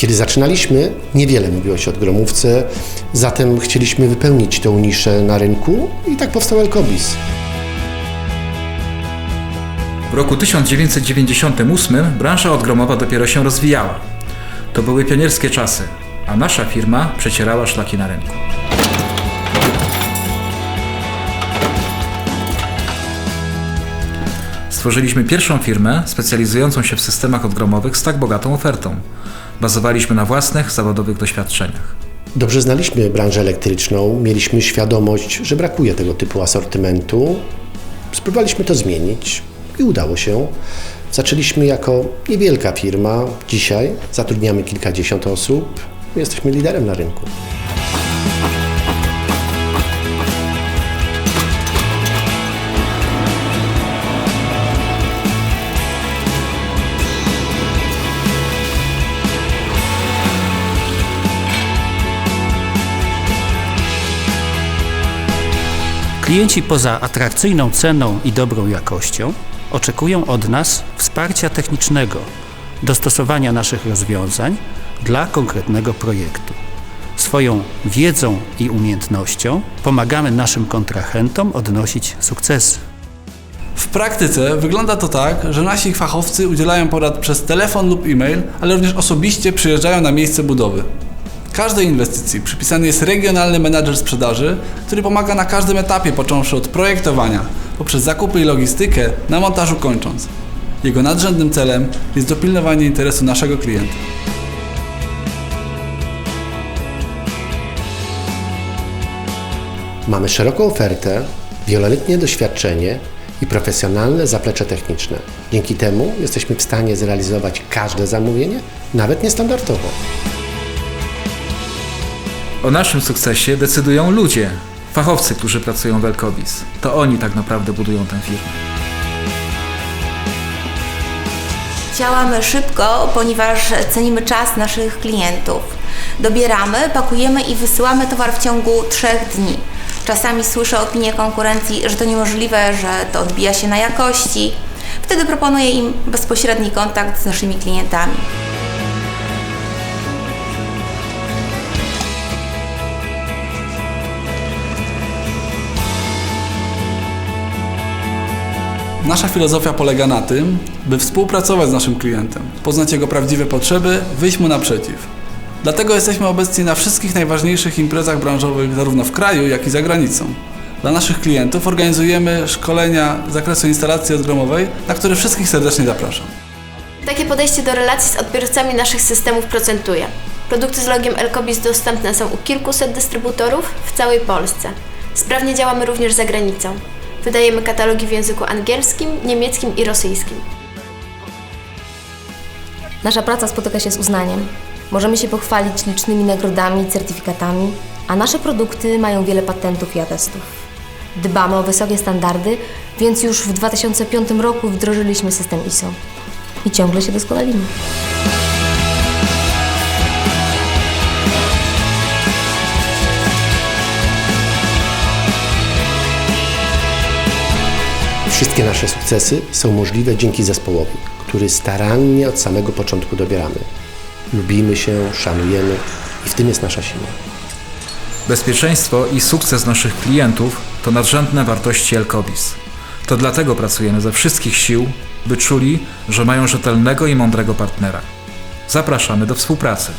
Kiedy zaczynaliśmy, niewiele mówiło się o odgromówce, zatem chcieliśmy wypełnić tę niszę na rynku i tak powstał Elkobis. W roku 1998 branża odgromowa dopiero się rozwijała. To były pionierskie czasy, a nasza firma przecierała szlaki na rynku. Stworzyliśmy pierwszą firmę specjalizującą się w systemach odgromowych z tak bogatą ofertą. Bazowaliśmy na własnych zawodowych doświadczeniach. Dobrze znaliśmy branżę elektryczną, mieliśmy świadomość, że brakuje tego typu asortymentu. Spróbowaliśmy to zmienić i udało się. Zaczęliśmy jako niewielka firma. Dzisiaj zatrudniamy kilkadziesiąt osób. Jesteśmy liderem na rynku. Klienci poza atrakcyjną ceną i dobrą jakością oczekują od nas wsparcia technicznego, dostosowania naszych rozwiązań dla konkretnego projektu. Swoją wiedzą i umiejętnością pomagamy naszym kontrahentom odnosić sukcesy. W praktyce wygląda to tak, że nasi fachowcy udzielają porad przez telefon lub e-mail, ale również osobiście przyjeżdżają na miejsce budowy. Każdej inwestycji przypisany jest regionalny menadżer sprzedaży, który pomaga na każdym etapie, począwszy od projektowania, poprzez zakupy i logistykę, na montażu kończąc. Jego nadrzędnym celem jest dopilnowanie interesu naszego klienta. Mamy szeroką ofertę, wieloletnie doświadczenie i profesjonalne zaplecze techniczne. Dzięki temu jesteśmy w stanie zrealizować każde zamówienie, nawet niestandardowo. O naszym sukcesie decydują ludzie, fachowcy, którzy pracują w Elkobis. To oni tak naprawdę budują tę firmę. Działamy szybko, ponieważ cenimy czas naszych klientów. Dobieramy, pakujemy i wysyłamy towar w ciągu trzech dni. Czasami słyszę opinię konkurencji, że to niemożliwe, że to odbija się na jakości. Wtedy proponuję im bezpośredni kontakt z naszymi klientami. Nasza filozofia polega na tym, by współpracować z naszym klientem, poznać jego prawdziwe potrzeby, wyjść mu naprzeciw. Dlatego jesteśmy obecni na wszystkich najważniejszych imprezach branżowych zarówno w kraju, jak i za granicą. Dla naszych klientów organizujemy szkolenia z zakresu instalacji odgromowej, na które wszystkich serdecznie zapraszam. Takie podejście do relacji z odbiorcami naszych systemów procentuje. Produkty z logiem Elkobis dostępne są u kilkuset dystrybutorów w całej Polsce. Sprawnie działamy również za granicą. Wydajemy katalogi w języku angielskim, niemieckim i rosyjskim. Nasza praca spotyka się z uznaniem. Możemy się pochwalić licznymi nagrodami i certyfikatami, a nasze produkty mają wiele patentów i atestów. Dbamy o wysokie standardy, więc już w 2005 roku wdrożyliśmy system ISO i ciągle się doskonalimy. Wszystkie nasze sukcesy są możliwe dzięki zespołowi, który starannie od samego początku dobieramy. Lubimy się, szanujemy i w tym jest nasza siła. Bezpieczeństwo i sukces naszych klientów to nadrzędne wartości Elkobis. To dlatego pracujemy ze wszystkich sił, by czuli, że mają rzetelnego i mądrego partnera. Zapraszamy do współpracy.